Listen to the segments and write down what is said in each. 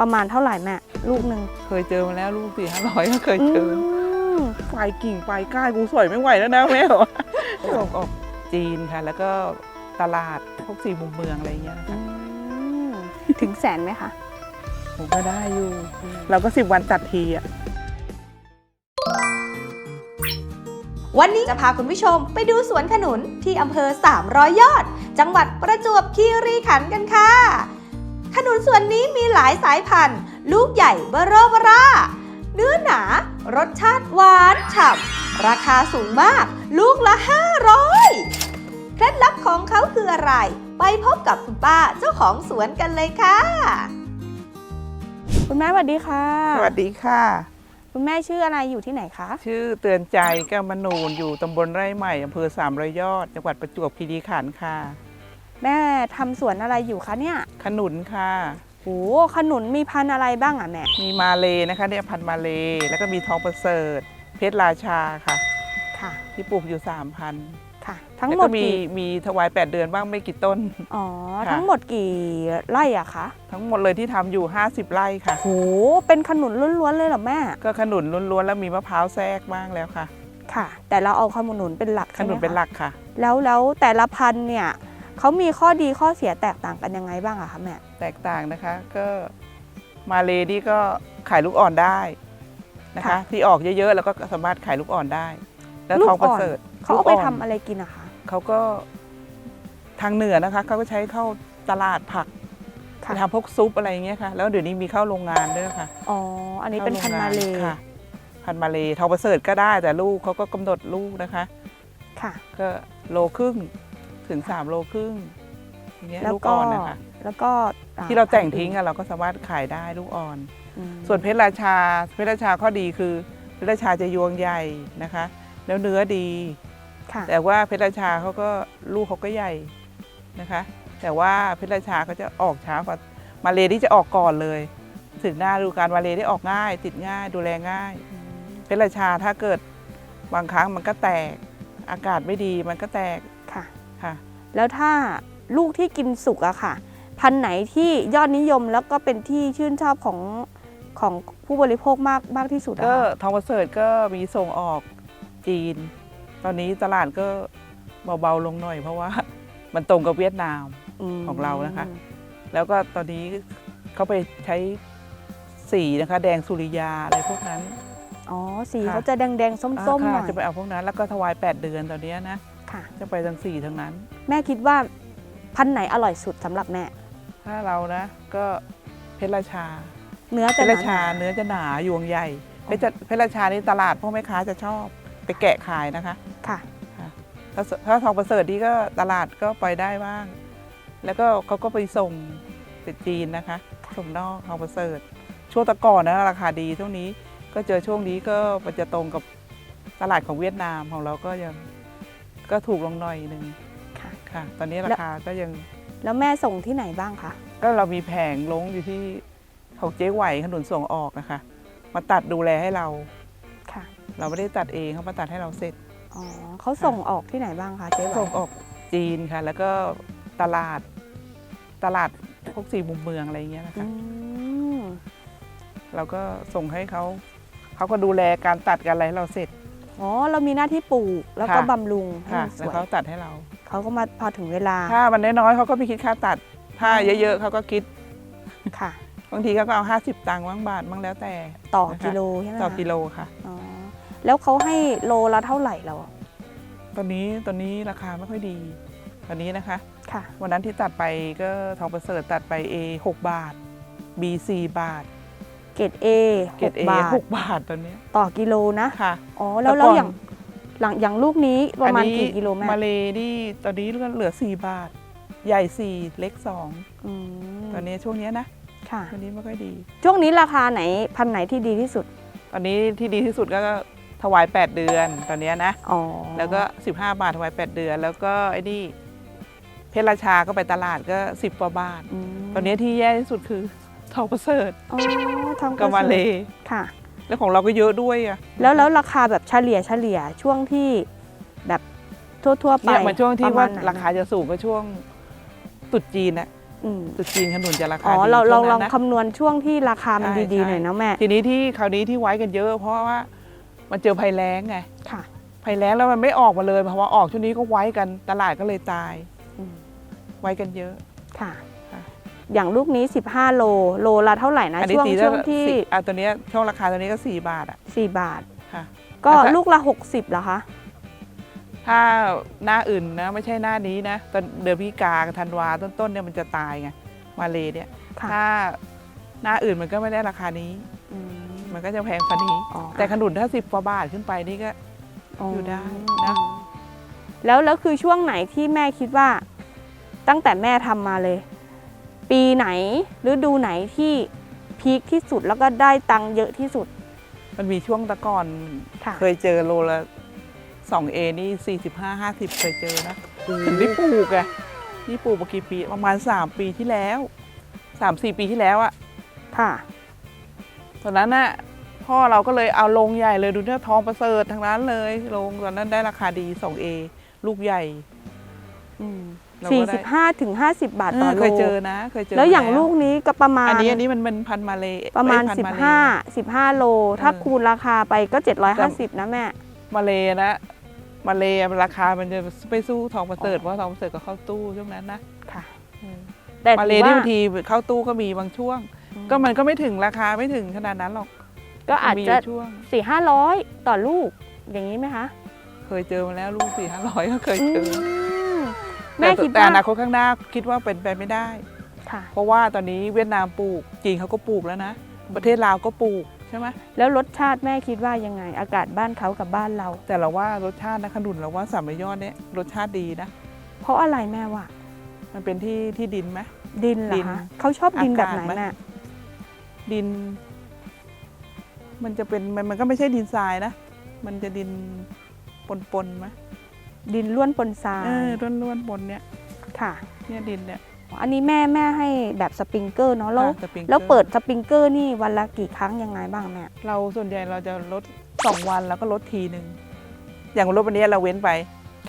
ประมาณเท่าไหร่แม่ลูกหนึ่งเคยเจอมาแล้วลูกสี่ห้าร้อยก็เคยเจออมปลายกิ่งปลายก้านกูสวยไม่ไหวแล้วนะแม่บอกว่าส่งออกจีนค่ะ แล้วก็ตลาดพวกสี่มุมเมืองอะไรอย่างเงี้ยนะอืคะมถึงแสนไหมคะผมก็ได้อยู่ เราก็สิบวันจัดทีอะวันนี้จะพาคุณผู้ชมไปดูสวนขนุนที่อำเภอ 300 ยอด จังหวัดประจวบคีรีขันธ์กันค่ะ ขนุนสวนนี้มีหลายสายพันธุ์ ลูกใหญ่เบอร์เรอเบอร่า เนื้อหนา รสชาติหวานฉ่ำ ราคาสูงมาก ลูกละ 500 เคล็ดลับของเขาคืออะไร ไปพบกับคุณป้าเจ้าของสวนกันเลยค่ะ คุณแม่สวัสดีค่ะ สวัสดีค่ะ คุณแม่ชื่ออะไรอยู่ที่ไหนคะ ชื่อเตือนใจแก้วมนูนอยู่ตำบลไร่ใหม่อำเภอสามร้อยยอด จังหวัดประจวบคีรีขันธ์ค่ะ แม่ทำสวนอะไรอยู่คะเนี่ยขนุนค่ะโอ้ขนุนมีพันธุ์อะไรบ้างอะแม่ มีมาเลนะคะเนี่ยพันธุ์มาเลแล้วก็มีทองประเสริฐ เพชรราชาค่ะ ค่ะ ที่ปลูกอยู่สามพันค่ะ ทั้งแล้วหมก็ดมีกี่ มีถวาย 8 เดือนบ้างไม่กี่ต้น อ๋อ ค่ะ ทั้งหมดกี่ไร่อะคะทั้งหมดเลยที่ทำอยู่ 50 ไร่ค่ะ โห เป็นขนุนล้วนๆเลยเหรอแม่ ก็ขนุนล้วนๆ แล้วมีมะพร้าวแทรกบ้างแล้วค่ะ ค่ะ แต่เราเอาขนุนเป็นหลักขใช่ไหมนุนเป็นคะหลักค่ะ แล้วแล้วแต่ละพันธุ์เนี่ย เขามีข้อดีข้อเสียแตกต่างกันยังไงบ้างอะคะแม่แตกต่างนะคะก็มาเลนี่ก็ขายลูกอ่อนได้นะคะค่ะที่ออกเยอะๆแล้วก็สามารถขายลูกอ่อนได้ แล้วลูกทองประอ่อนเสริฐเขาเอาไปลูกทำนอะไรกินอะคะเขาก็ทางเหนือนะคะเขาก็ใช้เข้าตลาดผักไปค่ะทำพวกซุปอะไรอย่างเงี้ยค่ะ แล้วเดี๋ยวนี้มีเข้าโรงงานด้วยค่ะอ๋ออันนี้เป็นพันธุ์มาเลค่ะพันธุ์มาเลทองประเสริฐก็ได้แต่ลูกเขาก็กำหนดลูกนะคะ ค่ะ ก็โลครึ่ง ถึง 3 โลครึ่งอย่างเงี้ยแล้วลูกก็อ่อนนะคะแล้วก็อ่ที่เราแต่งทิ้งพันธุ์อะเราก็สามารถขายได้ลูกอ่อน อืมส่วนเพชรราชาเพชรราชาข้อดีคือเพชรราชาจะยวงใหญ่นะคะ แล้วเนื้อดี ค่ะแต่ว่าเพชรราชาเขาก็ลูกเขาก็ใหญ่นะคะ แต่ว่าเพชรราชาเขาจะออกช้ากว่ามาเลที่จะออกก่อนเลย ถึงหน้าฤดูการมาเลได้ออกง่าย ติดง่ายดูแลง่ายเพชรราชาถ้าเกิดบางครั้งมันก็แตก อากาศไม่ดีมันก็แตกค่ะค่ะ แล้วถ้าลูกที่กินสุกอะค่ะ พันธุ์ไหนที่ยอดนิยมแล้วก็เป็นที่ชื่นชอบของของผู้บริโภคมากมากที่สุดอะก็คะทองประเสริฐก็มีส่งออกจีน ตอนนี้ตลาดก็เบาๆลงหน่อย เพราะว่ามันตรงกับเวียดนามมของเรานะคะ แล้วก็ตอนนี้เขาไปใช้สีนะคะ แดงสุริยาอะไรพวกนั้น อ๋อ สีค่ะเขาจะแดงๆ ส้มอ่าๆหค่ะน่อยจะไปเอาพวกนั้น แล้วก็ถวาย 8 เดือนตอนเนี้ยนะ ค่ะ จะไปทั้งสี่ทั้งนั้น แม่คิดว่าพันธุ์ไหนอร่อยสุดสำหรับแม่ ถ้าเรานะก็เพชรราชา เนื้อเพจะชรหราชานาเนื้อจะหนายวงใหญ่เพชรเพชรราชานี่ตลาดพ่อแม่ค้าจะชอบไปแกะขายนะคะ ๆค่ะ ถ้าถ้าทองประเสริฐนี่ก็ตลาดก็ไปได้บ้าง แล้วก็เขาก็ไปส่งไปจีนนะคะ ส่งนอกทองประเสริฐ ช่วงแตะก่อนนะราคาดีช่วงนี้ก็เจอช่วงนี้ก็มันจะตรงกับตลาดของเวียดนามของเราก็ยัง ก็ถูกลงหน่อยหนึ่งค่ะ ค่ะ ตอนนี้ราคาก็ยังแล้วแม่ส่งที่ไหนบ้างคะก็เรามีแผงลงอยู่ที่ของเจ๊ไหวขนุนส่งออกนะคะ มาตัดดูแลให้เราค่ะ เราไม่ได้ตัดเองเขามาตัดให้เราเสร็จอ๋อเขาส่งออกที่ไหนบ้างคะเจ๊หวานส่งออกจีนค่ะ แล้วก็ตลาดตลาดพวกสี่มุมเมืองอะไรอย่างเงี้ยนะอืคะมเราก็ส่งให้เขาเขาก็ดูแลการตัดการอะไรให้เราเสร็จ อ๋อเรามีหน้าที่ปลูกแล้วก็ค่ะ บำรุงให้ค่ะมันสแล้ววยเขาตัดให้เรา เขาก็มาพอถึงเวลาถ้ามันน้อยๆเขาก็ไม่คิดค่าตัด ถ้าเยอะๆเขาก็คิด ค่ะ บางทีเขาก็เอา 50 ตังค์บ้างบาทบ้างแล้วแต่ ต่อนะคะ กิโลใช่ไหมต่อคะกิโลค่ะ อ๋อแล้วเขาให้โลละเท่าไหร่เราตอนนี้ตอนนี้ราคาไม่ค่อยดี ตอนนี้นะคะ ค่ะวันนั้นที่ตัดไปก็ทองประเสริฐตัดไป A 6 บาท B 4บาท เกรด A เกรด A บาท6บาทตอนเนี้ยต่อกิโลนะ ค่ะ อ๋อ แล้วแต่แล้วก่อนอย่างหลังอย่างลูกนี้ประมาณอันนี้กี่กิโลแม่มาเลนี่ตอนนี้เหลือ4บาท ใหญ่4เล็กอืม2ตอนนี้ช่วงเนี้ยนะค่ะตอนนี้ไม่ค่อยดี ช่วงนี้ราคาไหนพันธุ์ไหนที่ดีที่สุด ตอนนี้ที่ดีที่สุดก็ถวาย 8 เดือนตอนเนี้ยนะ อ๋อแล้วก็ 15 บาทถวาย 8 เดือน แล้วก็ไอ้นี่เพชรราชาก็ไปตลาดก็ 10กว่าบาทมตอนนี้ที่แย่ที่สุดคือ ทองประเสริฐอ๋อทองกับมาเลค่ะ แล้วของเราก็เยอะด้วยอะแล้วแล้วราคาแบบเฉลี่ยเฉลี่ยช่วงที่แบบทั่วๆไปเนี่ยมันช่วงที่ประมว่าณไหนราคาจะสูงก็ช่วงตรุดจีนอะอืมตรุษจีนขนุนจะราอ๋คาอดีเราลองช่วลองนั้นนะคำนวณช่วงที่ราคามันใช่ดีๆใช่หน่อยนะแม่ ทีนี้ที่คราวนี้ที่ไว้กันเยอะเพราะว่ามันเจอภัยแล้งไงค่ะภัยแล้งแล้วมันไม่ออกมาเลยเพราะว่าออกช่วงนี้ก็ไว้กันตลาดก็เลยตายอืมไว้กันเยอะค่ะค่ะ อย่างลูกนี้ 15 โล โลละเท่าไหร่นะอันนี้ช่วงตีช่วงที่สี่อะตัวเนี้ยช่วงราคาตัวนี้ก็สี่บาทอะ 4 บาท ค่ะ ก็แล้วถ้า ลูกละ 60เหรอคะ ถ้าหน้าอื่นนะไม่ใช่หน้านี้นะตอนเดือนพฤศจิกากับธันวาต้นๆเนี่ยมันจะตายไงมาเลยเนี่ยค่ะถ้าหน้าอื่นมันก็ไม่ได้ราคานี้ อืม มันก็จะแพงกว่านี้ อ๋อ แต่ขนุนถ้าสิบกว่าบาทขึ้นไปนี่ก็ อยู่ได้นะ แล้วแล้วคือช่วงไหนที่แม่คิดว่า ตั้งแต่แม่ทำมาเลย ปีไหนฤดูไหนที่พีคที่สุดแล้วก็ได้ตังค์เยอะที่สุด มันมีช่วงแตะก่อนค่ะ เคยเจอโลละสองเอนี่สี่สิบห้าห้าสิบเคยเจอนะถึงได้ปลูกไงนี่ปลูกมากี่ปีประมาณสามปีที่แล้วสามสี่ปีที่แล้วอะค่ะ ตอนนั้นน่ะพ่อเราก็เลยเอาลงใหญ่เลยดูเนี่ยทองประเสริฐทางนั้นเลยลงตอนนั้นได้ราคาดี 2A ลูกใหญ่ เราก็สี่ได้สิบห้าถึงห้าสิบบาทต่อเออโลเคยเจอนะเคยเจอแล้วอย่างมลูกนี้ก็ประมาณอันนี้อันนี้มันเป็นพันธุ์มาเลยประมาณเอ้ยพันธุ์15 15 โล ถ้าเออคูณราคาไปก็ 750 นะแม่ มาเลยนะมาเลยราคามันจะไม่สู้ทองประเสริฐอ๋อเพราะทองประเสริฐก็เข้าตู้ช่วงนั้นนะค่ะเออแต่มาถืเลอนี่ว่าบางทีเข้าตู้ก็มีบางช่วง ก็มันก็ไม่ถึงราคาไม่ถึงขนาดนั้นหรอก ก็อาจมีจะยู่ช่วงสี่ห้าร้อยต่อลูกอย่างนี้ไหมคะ เคยเจอมาแล้วลูกสี่ห้าร้อยก็เคยเจอม แม่แต่คิดแต่ว่าอนาคตข้างหน้าคิดว่าเป็นไปไม่ได้ ค่ะ เพราะว่าตอนนี้เวียดนามปลูกจีนเขาก็ปลูกแล้วนะ ประเทศลาวก็ปลูกใช่ไหมแล้วรสชาติแม่คิดว่ายังไง อากาศบ้านเขากับบ้านเรา แต่เราว่ารสชาตินะขนุนเราว่าสามร้อยยอดเนี่ยรสชาติดีนะ เพราะอะไรแม่ว่า มันเป็นที่ที่ดินไหม ดินเหรดิอนคะเขาชอบดินแบบไหนอากาศไหมแม่ดิน มันจะเป็นมันมันก็ไม่ใช่ดินทรายนะ มันจะดินปนปนๆไหม ดินล้วนปนทรายเออล้วนล้วนๆปนเนี่ยค่ะ เนี่ยดินเนี่ย อันนี้แม่แม่ให้แบบสปริงเกอร์เนาะแล้วอะสปริงกอร์ แล้วเปิดสปริงเกอร์นี่วันละกี่ครั้งยังไงบ้างแม่เราส่วนใหญ่เราจะลดสองวันแล้วก็ลดทีหนึ่งอย่างรถวันนี้เราเว้นไป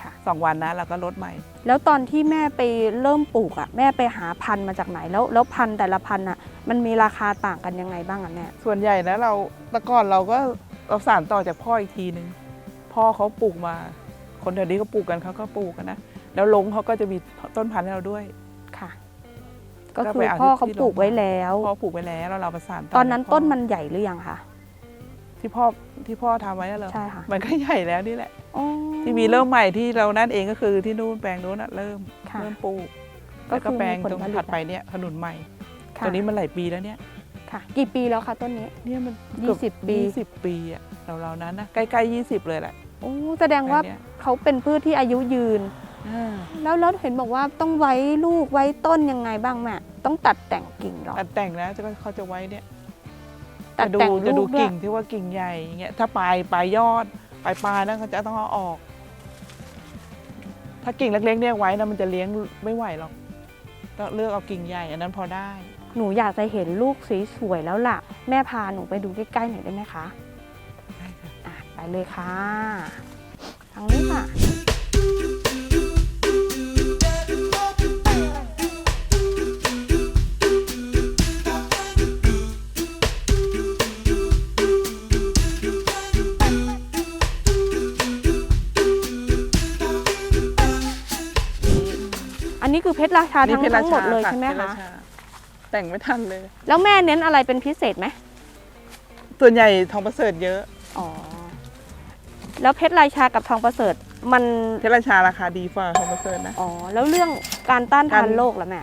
ค่ะ สองวันนะเราก็ลดใหม่ แล้วตอนที่แม่ไปเริ่มปลูกอะ่ะแม่ไปหาพันธุ์มาจากไหนแล้วแล้วพันธุ์แต่ละพันธุ์อะมันมีราคาต่างกันยังไงบ้างอะแม่ส่วนใหญ่นะเราแต่ก่อนเราก็เราสานต่อจากพ่ออีกทีหนึ่งพ่อเขาปลูกมา คนแถวนี้ก็ปลูกกันเขาก็ปลูกกันนะ แล้วลงเขาก็จะมีต้นพันธุ์ให้เราด้วย ค่ะ ก็ก็คืไปอเอาพ่อที่เขาที่ปลูกโรงไว้แล้วพ่อปลูกไว้แล้วแล้วเราประสานตอนนั้นจากพ่ต้นมันใหญ่หรือยังคะที่พ่อที่พ่อทำไว้แล้วเหรอใช่ค่ะมันก็ใหญ่แล้วนี่แหละอ๋อที่มีเริ่มใหม่ที่เรานั่นเองก็คือที่นู่นแปลงนู้นน่ะเริ่มค่ะเริ่มปลูกก็แล้วก็คือแปลงมีผลตรงผลิตถัดไปเนี่ยขนุนใหม่ค่ะตัวนี้มันหลายปีแล้วเนี่ยค่ะ กี่ปีแล้วคะต้นนี้ เนี่ยมันยี่สิบปียี่สิบปีอะเราเราๆนั้นนะใกล้ๆยี่สิบเลยแหละ โอ้แสดงว่าอันเนี้ย เขาเป็นพืชที่อายุยืน อ่าแล้วแล้วเห็นบอกว่าต้องไว้ลูกไว้ต้นยังไงบ้างแม่ต้องตัดแต่งกิ่งเหรอ ตัดแต่งแล้วจะเขาจะไว้เนี่ยตัดจะดูแต่งจะลูดูกด้วยกิ่งที่ว่ากิ่งใหญ่อย่างเงี้ยถ้าปลายปลายยอดปลายปลายนั่นเขาจะต้องเอาออก ถ้ากิ่งเล็กๆเนี่ยไว้นะมันจะเลี้ยงไม่ไหวหรอกต้องเลือกเอากิ่งใหญ่อันนั้นพอได้ หนูอยากจะเห็นลูกสวยๆแล้วล่ะ แม่พาหนูไปดูใกล้ๆหน่อยได้ไหมคะได้ค่ะอะ ไปเลยค่ะทางนี้ค่ะอันนี้คือเพชรราชาทั้งเพชรราทั้งหมชาดเลยค่ะใช่ไหมเพชรราคะชาแต่งไม่ทันเลย แล้วแม่เน้นอะไรเป็นพิเศษไหมส่วนใหญ่ทองประเสริฐเยอะ อ๋อ แล้วเพชรราชากับทองประเสริฐมันเพชรราชาราคาดีกว่าทองประเสริฐนะ อ๋อแล้วเรื่องการต้านทานการ โรคล่ะแม่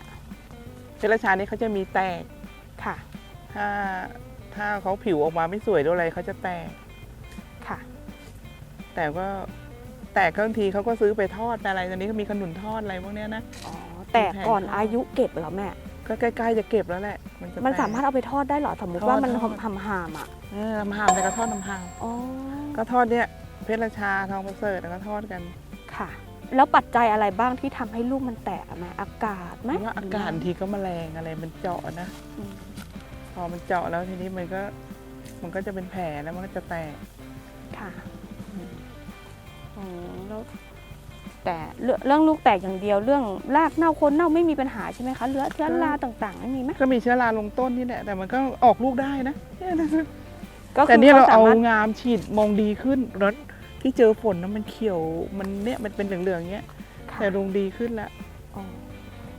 เพชรราชานี่เขาจะมีแตก ค่ะถ้าถ้าเขาผิวออกมาไม่สวยด้วยอะไรเขาจะแตก ค่ะ แต่ก็แตกก็บางทีเขาก็ซื้อไปทอดอะไรตอนนี้ก็มีขนุนทอดอะไรพวกเนี้ยนะ อ๋อแต่ก่อนแพง อายุเก็บเหรอแม่ ก็ใกล้ๆจะเก็บแล้วแหละมันจะมันแตกสามารถเอาไปทอดได้เหรอสมมติทอดว่ามันทอดหำหามๆอะเออน้ำหามแต่ก็ทอดน้ำหามอ๋อก็ทอดเนี่ย เพชรราชาทองประเสริฐแล้วก็ทอดกันค่ะ แล้วปัจจัยอะไรบ้างที่ทำให้ลูกมันแตกอะแม่อากาศไหมเพราะว่าอากาศบางทีก็แมลงอะไรมันเจาะนะ อืมพอมันเจาะแล้วทีนี้มันก็ มันก็จะเป็นแผลแล้วมันก็จะแตก ค่ะอ๋อแล้วแต่เรื่องเรื่องลูกแตกอย่างเดียวเรื่องรากเน่าโคนเน่าไม่มีปัญหาใช่ไหมคะเลือเชื้อราต่างๆไม่มีไหมก็มีเชื้อราลงต้นนี่แหละแต่มันก็ออกลูกได้นะเนี่ยนะก็แต่คือเนี่ยเราสเอามรถงามฉีดมองดีขึ้นแล้ว ที่เจอฝนนะมันเขียวมันเนี่ยมันเป็นเหลืองๆอย่างเงี้ย ค่ะแต่ลงดีขึ้นแล้วอ๋อ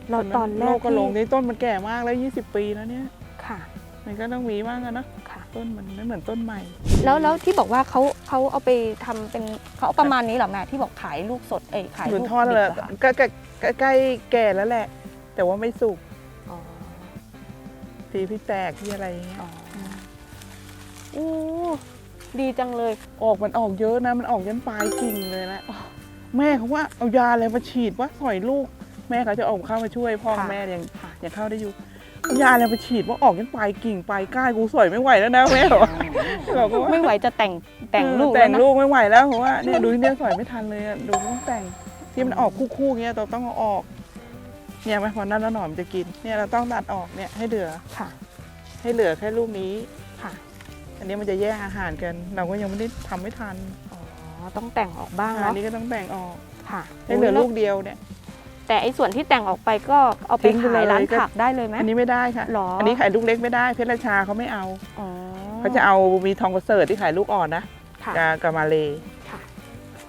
เราตอนแรโรกคก็ลงที่ในต้นมันแก่มากแล้ว 20 ปีแล้วเนี่ย ค่ะมันก็ต้องมีบ้างอะเนอะค่ะ ต้นมันไม่เหมือนต้นใหม่ แล้วแล้วที่บอกว่าเขาเขาเอาไปทำเป็นเขาเอาประมาณนี้เหรอแม่ที่บอกขายลูกสดเอ้ยขายเหมือนลูกทอดดิบเลยเหรอคะก็ใกล้ใกล้แก่แล้วแหละ แต่ว่าไม่สุกอ๋อทีพี่แตกที่อะไรอย่างเงี้ย อ๋ออู้ ดีจังเลย ออกมันออกเยอะนะ มันออกยันปลายกิ่งเลยแหละแม่เขาว่าเอายาอะไรมาฉีดว่าสอยลูก แม่เขาจะออกเข้ามาช่วยพ่อกับค่ะแม่ยังค่ะยังเข้าได้อยู่เอายาอะไรมาฉีดว่าออกยันปลายกิ่งปลายก้านกูสอยไม่ไหวแล้วนะแม่บอกว่าบอกว่าไม่ไหวจะแต่งแต่งลูกแต่งแล้วนะลูกไม่ไหวแล้วเพราะว่าเนี่ยดูที่เนี่ยสอยไม่ทันเลยอะดูต้องแต่งที่มันออกคู่ๆเงี้ยเราต้องเอาออกเนี่ยไหมพอนั้นแล้วหนอนมันจะกินเนี่ยเราต้องตัดออกเนี่ยให้เหลือค่ะ ให้เหลือแค่ลูกนี้ค่ะ อันนี้มันจะแย่งอาหารกัน เราก็ยังไม่ได้ทำไม่ทันอ๋อต้องแต่งออกบ้างอัเนาะนนี้ก็ต้องแบ่งออกค่ะให้เหลือโยลูกเดียวเนี่ย แต่ไอ้ส่วนที่แต่งออกไปก็เอาไปทิ้งไปขายร้านเลยก็ ผักได้เลยไหม อันนี้ไม่ได้ค่ะ หรออันนี้ขายลูกเล็กไม่ได้เพชรราชาเขาไม่เอาอ๋อเขาจะเอามีทองประเสริฐที่ขายลูกอ่อนนะค่ะกับกับมาเลค่ะ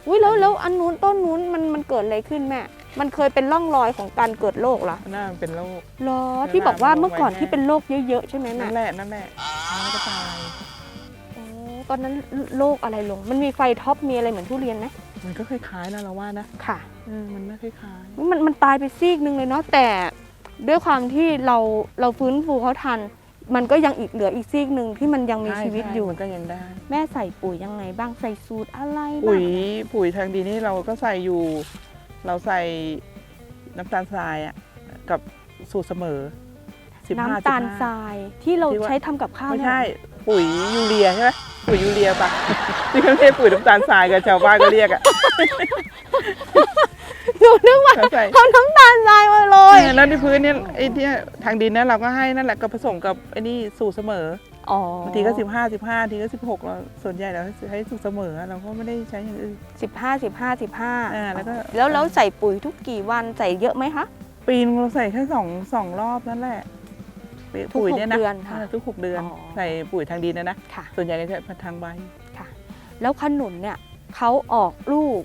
อุ้ยแล้วแล้วอันนู้นต้นนู้นมันมันเกิดอะไรขึ้นแม่ มันเคยเป็นร่องรอยของการเกิดโรคเหรอหน้ามันเป็นโรคเหรอที่บอกว่าเมื่อก่อนไว้แน่ที่เป็นโรคเยอะๆใช่ไหมแม่นั่นแหละนั่นแหละมันก็ตายโอ้ ตอนนั้นโรคอะไรลง มันมีไฟท็อปมีอะไรเหมือนทุเรียนไหมมันก็คล้ายๆนะเราว่านะค่ะเออมันไม่คล้ายมันมันตายไปซีกหนึงเลยเนาะแต่ด้วยความที่เราเราฟื้นฟูเขาทัน มันก็ยังอีกเหลืออีกซีกหนึ่งที่มันยังๆมีใช่ชีวิตใช่อยู่มันก็ยังได้ แม่ใส่ปุ๋ยยังไงบ้างใส่สูตรอะไรบ้างปุ๋ยปุ๋ยทางดีนี่เราก็ใส่อยู่ เราใส่น้ำตาลทรายอะกับสูตรเสมอ15น้ำตาลทรายที่เราที่ว่าใช้ทำกับข้าวไม่เนี่ยใช่ปุ๋ยยูเรียใช่ไหม ปุ๋ยยูเรียปะที่เขาเรียกปุ๋ยน้ำตาลทรายกับชาวบ้านก็เรียกอะหนูนึกว่าเขาใส่ เขาน้ำตาลทรายมาโรยเนี่ยแล้วที่พื้นเนี่ยไอ้ที่ทางดินเนี่ยเราก็ให้นั่นแหละก็ผสมกับไอ้นี่สูตรเสมออ๋อบางทีก็สิบห้าสิบห้าทีก็สิบหกเราส่วนใหญ่เราให้สูตรเสมอเราก็ไม่ได้ใช้อย่างอื่น สิบห้าสิบห้าสิบห้าอ่าแล้วก็ แล้วแล้วใส่ปุ๋ยทุกกี่วันใส่เยอะไหมคะ ปีนงเราใส่แค่สองสองรอบนั่นแหละ ปุ๋ยทุกปุ๋ยหกเนี่ยนะเดือนค่ะเออทุกหกเดือน อ๋อใส่ปุ๋ยทางดินนะนะ ค่ะ ส่วนใหญ่จะใช้ทางใบค่ะแล้วขนุนเนี่ยเขาออกลูก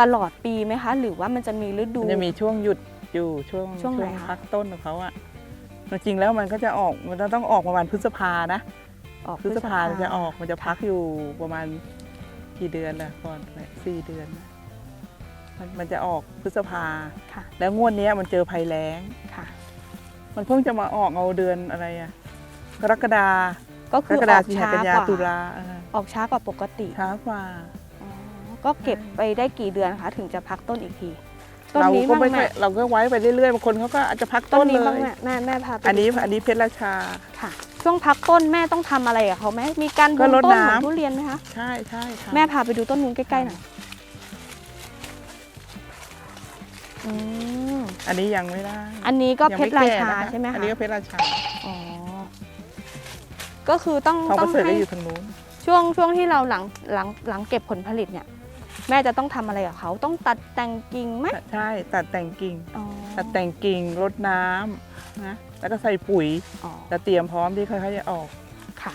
ตลอดปีไหมคะ หรือว่ามันจะมีฤดู มันจะมีช่วงหยุดอยู่ช่วงช่วงไหนคะ พักต้นของเขาอะจริงๆแล้วมันก็จะออกมันจะต้องออกประมาณพฤษภานะออกพฤษภาจะออกมันจะพักอยู่ประมาณกี่เดือนละก่อนสี่เดือนนะมันมันจะออกพฤษภา ค่ะแล้วงวดเนี้ยมันเจอภัยแล้ง ค่ะ มันเพิ่งจะมาออกเอาเดือนอะไรอะกรกฎาก็กคืรอกอฎาอกสิงหาช้ากันยากว่าตุลาเออออกช้ากว่าปกติช้ากว่า อ๋อก็เก็บไปได้กี่เดือนคะถึงจะพักต้นอีกทีต้นเรานี้ก็บ้างไม่แม่ค่อยเราก็ไว้ไปเรื่อยๆบางคนเขาก็อาจจะพักต้ต้นนนี้เลบ้างย แม่แม่แม่พาไปอันนี้ดูอันนี้เพชรราชา ค่ะ ช่วงพักต้นแม่ต้องทำอะไรกับเขาไหมมีการก็บุรต้ดนเหมือนน้ำ ทุเรียนไหมคะ ใช่ใช่ค่ะ แม่พาไปดูต้นนู้นใกล้ๆหน่อยอืม อันนี้ยังไม่ได้อันนี้ก็ยังเพชรราแก่ชานะคะใช่ไหมอันคะนี้ก็เพชรราชาอ๋อก็คือต้องทองต้ปองระเสริฐให้ก็อยู่ทางนู้นช่วงช่วงที่เราหลังหลังหลังเก็บผลผลิตเนี่ย แม่จะต้องทำอะไรกับเขาต้องตัดแต่งกิ่งไหมใช่ตัดแต่งกิ่ง อ๋อตัดแต่งกิ่งรดน้ำนะแล้วก็ใส่ปุ๋ยอ๋อจะเตรียมพร้อมที่เขาจะออก ค่ะ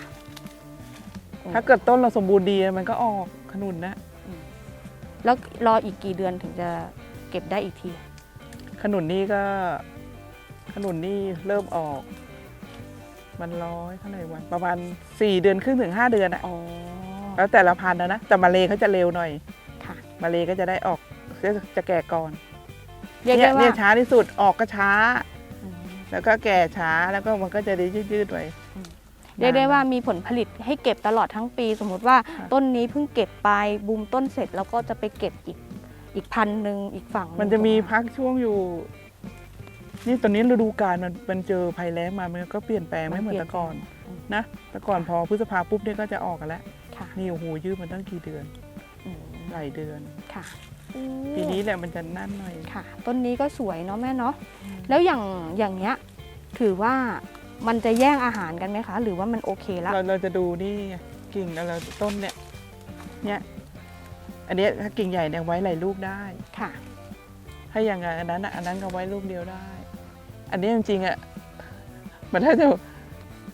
ถ้าเกิดต้นเราสมบูรณ์ดีมันก็ออกขนุนนะแล้วรออีกกี่เดือนถึงจะเก็บได้อีกที ขนุนนี่ก็ ขนุนนี่เริ่มออก มันร้อยเท่าไหร่วันประมาณ4เดือนครึ่งถึง5เดือนอะอ๋อ แล้วแต่ละพันธุ์นะนะแต่มาเลเขาจะเร็วหน่อยค่ะ มาเลก็จะได้ออกจะแก่ก่อนเรียกเนี่ได้ยว่าเนี่ยช้าที่สุดออกก็ช้า อืมแล้วก็แก่ช้าแล้วก็มันก็จะได้ยืดๆไว้ เรียกได้ว่ามีผลผลิตให้เก็บตลอดทั้งปี สมมติว่าค่ะ ต้นนี้เพิ่งเก็บไปบูมต้นเสร็จแล้วก็จะไปเก็บอีก อีกพันหนึ่งอีกฝั่งหงมันจะมีถูกไหพักช่วงอยู่ นี่ตอนนี้ฤดูกาลมันมันเจอภัยแล้งมามันก็เปลี่ยนแปลงไม่เหมือนแต่ก่อนอืมนะแต่ก่อนพอพฤษภาปุ๊บเนี่ยก็จะออกกันแล้วค่ะนี่โอ้โหยืดมันตั้งกี่เดือนอืมหลายเดือน ค่ะปีนี้แหละมันจะนั่นหน่อย ค่ะ ต้นนี้ก็สวยเนาะแม่เนาะแล้วอย่างอย่างเงี้ยถือว่ามันจะแย่งอาหารกันไหมคะ หรือว่ามันโอเคละเราเราจะดูนี่ไงกิ่งแล้วเราต้นเนี่ยเนี่ย อันเนี้ยถ้ากิ่งใหญ่เนี่ยไว้หลายลูกได้ ค่ะ ถ้าอย่างนั้นอันนั้นน่ะอันนั้นก็ไว้รูปเดียวได้ อันนี้จริงๆอะมันถ้าจะ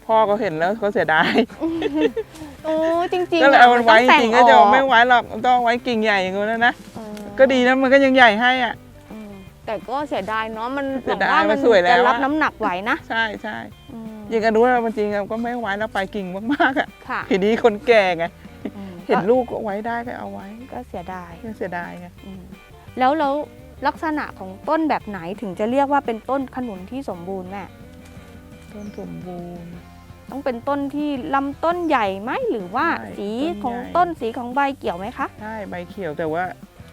พ่อก็เห็นแล้วก็เสียดายโอ้จริงๆก็เลยอะเอามันไว้จต้แต่ริงๆก็จะออไม่ไว้หรอกต้องเอาไว้กิ่งใหญ่อย่างนั้นนะเออก็ดีนะมันก็ยังใหญ่ให้อะอืมแต่ก็เสียดายเนาะมันเสียดายหวังมันสวยแล้วจะรับอะน้ำหนักไหวนะใช่ใช่อืมยังกันรู้ว่ามันจริงๆอะก็ไม่ไว้แล้วไปกิ่งมากๆอะค่ะทีนี้คนแก่ไงอืม เห็นลูกก็ไว้ได้ก็เอาไว้ก็เสียดายยังเสียดายไงอืมแล้วแล้วลักษณะของต้นแบบไหนถึงจะเรียกว่าเป็นต้นขนุนที่สมบูรณ์แม่ต้นสมบูรณ์ ต้องเป็นต้นที่ลำต้นใหญ่ไหมหรือว่าใช่สีต้นของใหญ่ต้นสีของใบเกี่ยวไหมคะ ใช่ใบเขียวแต่ว่า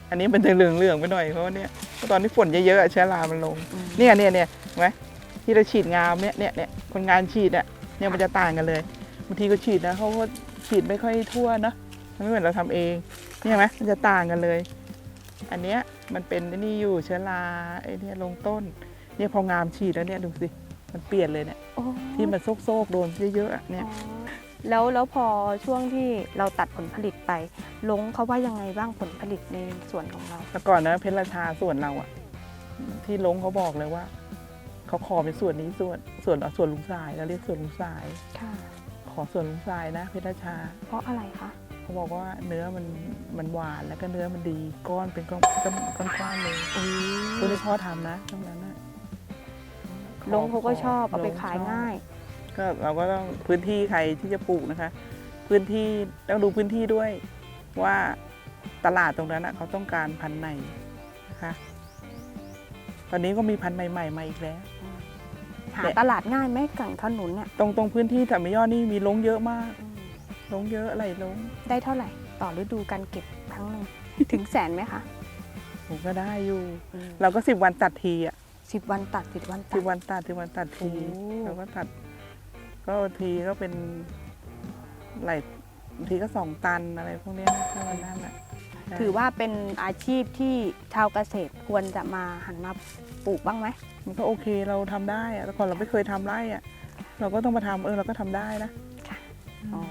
อันนี้มันจะเหลืองเหลืองๆไปหน่อยเพราะว่าเนี่ยตอนที่ฝนเยอะๆอะเชื้อรามันลง เนี่ยเนี่ยเนี่ยเห็นไหมที่เราฉีดงามเนี่ยเนี่ยเนี่ยคนงานฉีดอะเนี่ยมันจะต่างกันเลยบางทีก็ฉีดนะเขาก็ฉีดไม่ค่อยทั่วเนอะ มันไม่เหมือนเราทำเองนี่เห็นไหมมันจะต่างกันเลย อันเนี้ยมันเป็นไอ้นี่อยู่เชื้อราไอ้เนี่ยลงต้น เนี่ยพองามฉีดแล้วเนี่ยดูสิมันเปลี่ยนเลยเนี่ยโอ้ที่มันโซกๆโดนเยอะๆอะเนี่ยอ๋อแล้วแล้วพอช่วงที่เราตัดผลผลิตไปลงเขาว่ายังไงบ้างผลผลิตในส่วนของเราแต่ก่อนนะเพชรราชาส่วนเราอะที่ลงเขาบอกเลยว่าเขาขอเป็นส่วนนี้ส่วนส่วนส่วนลุงสายเราเรียกส่วนลุงสายค่ะขอส่วนลุงสายนะเพชรราชา เพราะอะไรคะ เขาบอกว่าเนื้อมันมันหวานแล้วก็เนื้อมันดีก้อนเป็นก้อนก้อนก้อนๆเลยตัวที่พ่อทำนะตรงนั้นนะลงเขาก็ชอบเอาไปลงขายชอบง่าย ก็เราก็ต้องพื้นที่ใครที่จะปลูกนะคะ พื้นที่ต้องดูพื้นที่ด้วยว่าตลาดตรงนั้นนะเขาต้องการพันธุ์ไหนนะคะตอนนี้ก็มีพันธุ์ใหม่ๆมาอีกแล้วหาเนี่ยตลาดง่ายไหมกั่งขนุนเนี่ยตรงตรงพื้นที่แถวมยอดนี่มีลงเยอะมากอืม ลงเยอะอะไรลงได้เท่าไหร่ ต่อฤดูการเก็บครั้งหนึ่งถึงแสนไหมคะผมก็ได้อยู่เราก็สิบวันตัดทีอะสิบวันตัดสิบวันตัสิด บวันตัดสิบวันตัดทีโอ้ เราก็ตัด ก็ทีก็เป็นหลายบางทีก็สองตันอะไรพวกเนี้ยนะถ้าวันนั้นอะถือว่าเป็นอาชีพที่ชาวเกษตรควรจะมาหันมาปลูกบ้างไหมมันก็โอเคเราทำได้อะแต่ก่อนเราไม่เคยทำไร่อะ เราก็ต้องมาทำเออเราก็ทำได้นะ อ๋อ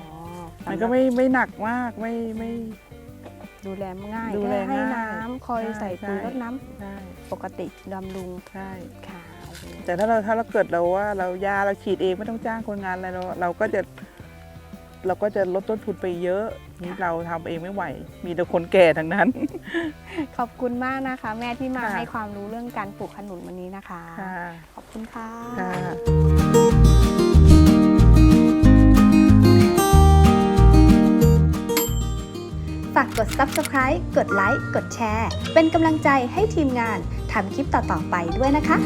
มันก็ไม่ไม่หนักมากไม่ไม่ ดูแลง่ายดูแลค่ให้ง่ายน้ำคอยใช่ใส่ปุ๋ยใช่ รดน้ำได้ปกติดำรุงใช่ค่ะโอ้โหแต่ถ้าเราถ้าเราเกิดเราว่าเรายาเราฉีดเองไม่ต้องจ้างคนงานอะไรเราเราก็จะ เราก็จะลดต้นทุนไปเยอะนี่เราทำเองไม่ไหว มีแต่คนแก่ทั้งนั้น ขอบคุณมากนะคะ แม่ที่มาค่ะ ให้ความรู้เรื่องการปลูกขนุนวันนี้นะคะ ค่ะขอบคุณค่ะ ค่ะ ฝากกด subscribe กดไลค์ กดแชร์ เป็นกำลังใจให้ทีมงานทำคลิปต่อๆไปด้วยนะคะ